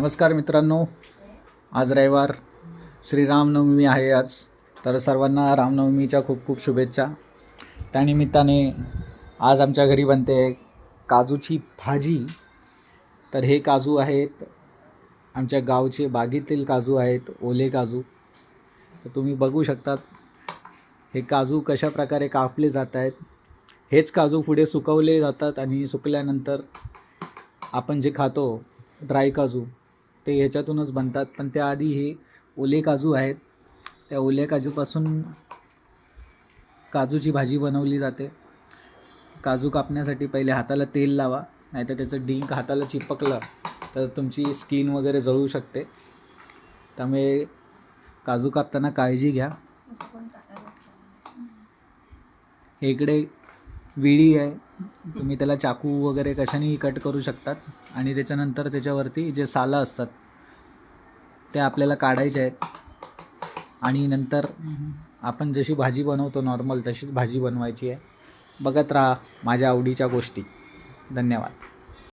नमस्कार मित्रांनो. आज रविवार. श्रीरामनवमी आहे आज. तर सर्वांना रामनवमीच्या खूप खूप शुभेच्छा. त्यानिमित्ताने आज आमच्या घरी बनते काजूची भाजी. तर हे काजू आहेत. आमच्या गावचे बागेतील काजू आहेत. ओले काजू. तर तुम्ही बघू शकतात हे काजू कशा प्रकारे कापले जात आहेत. हेच काजू पुढे सुकवले जातात आणि सुकल्यानंतर आपण जे खातो ड्राय काजू ते ह्याच्यातूनच बनतात. पण त्याआधी हे ओले काजू आहेत. त्या ओल्या काजूपासून काजूची भाजी बनवली जाते. काजू कापण्यासाठी पहिले हाताला तेल लावा नाहीतर त्याचं डिंक हाताला चिपकलं तर तुमची स्किन वगैरे जळू शकते. त्यामुळे काजू कापताना काळजी घ्या. हे इकडे विळी आहे. तुम्ही त्याला चाकू वगैरे कशानेही कट करू शकतात. आणि त्याच्यानंतर त्याच्यावरती जे सालं असतात ते आपल्याला काढायचे आहेत. आणि नंतर आपण जशी भाजी बनवतो नॉर्मल तशीच भाजी बनवायची आहे. बघत राहा माझ्या आवडीच्या गोष्टी. धन्यवाद.